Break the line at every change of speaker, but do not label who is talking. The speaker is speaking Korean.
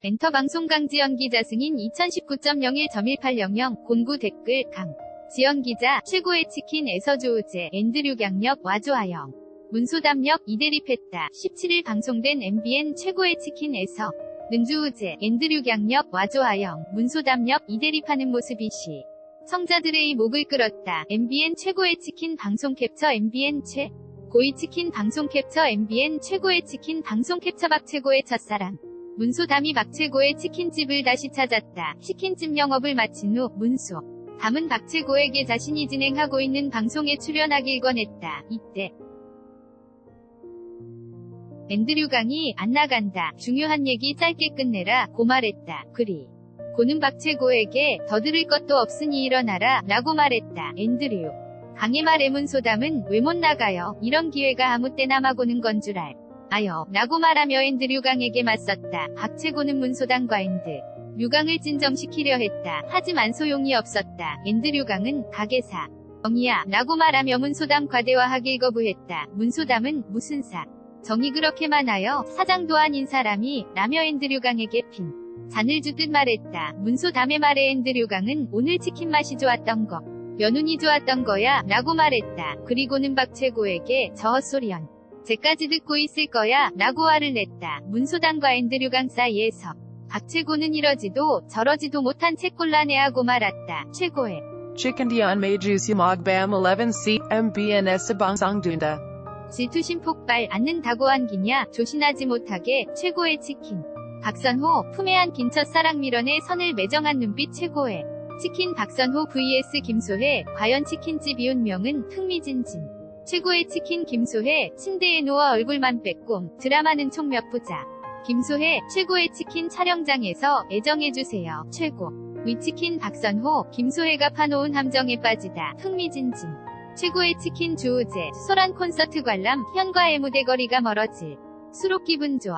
엔터 방송 강지연 기자 승인 2019.01.1800 곤구 댓글 강. 지연 기자 최고의 치킨에서 조우제 앤드류 강력 와조아영. 문소담력 이대립했다. 17일 방송된 MBN 최고의 치킨에서 능주우제 앤드류 강력 와조아영 문소담력 이대립하는 모습이 시. 성자들의 목을 끌었다. MBN 최고의 치킨 방송 캡처 MBN 최 고위 치킨 방송 캡처 MBN 최고의 치킨 방송 캡처 박 최고의 첫사랑. 문소담이 박최고의 치킨집을 다시 찾았다. 치킨집 영업을 마친 후 문소 담은 박최고에게 자신이 진행하고 있는 방송에 출연하길 권했다. 이때 앤드류 강이 안 나간다. 중요한 얘기 짧게 끝내라. 고 말했다. 그리 고는 박최고에게 더 들을 것도 없으니 일어나라. 라고 말했다. 앤드류 강의 말에 문소담은 왜 못 나가요? 이런 기회가 아무 때나 마고는 건 줄 알. 아여, 라고 말하며 앤드 류 강에게 맞섰다. 박채고는 문소당과 앤드. 류강을 진정시키려 했다. 하지만 소용이 없었다. 앤드 류 강은 가게사. 정이야, 라고 말하며 문소담 과 대화하길 거부했다. 문소담은 무슨 사. 정이 그렇게 많아요. 사장도 아닌 사람이 라며 앤드류 강에게 핀. 잔을 주듯 말했다. 문소담의 말에 앤드류 강은 오늘 치킨 맛이 좋았던 거. 연운이 좋았던 거야. 라고 말했다. 그리고는 박채고에게 저 헛소리언. 제까지 듣고 있을 거야 라고 화를 냈다. 문소당과 앤드류 강 사이에서 박최고는 이러지도 저러지도 못한 채 곤란해하고 말았다. 최고의
Chikandian may juicy mogbam 11c mbns bangsang dunda.
질투심 폭발 않는다고 한 기냐 조신하지 못하게 최고의 치킨 박선호 품에 안긴 첫 사랑 밀원에 선을 매정한 눈빛 최고의 치킨 박선호 vs 김소혜 과연 치킨집 이운명은 흥미진진 최고의 치킨 김소혜 침대에 누워 얼굴만 빼꼼 드라마는 총 몇 부자 김소혜 최고의 치킨 촬영장에서 애정해주세요. 최고. 위치킨 박선호 김소혜가 파놓은 함정에 빠지다 흥미진진. 최고의 치킨 주우재 소란 콘서트 관람 현과의 무대 거리가 멀어질. 수록 기분 좋아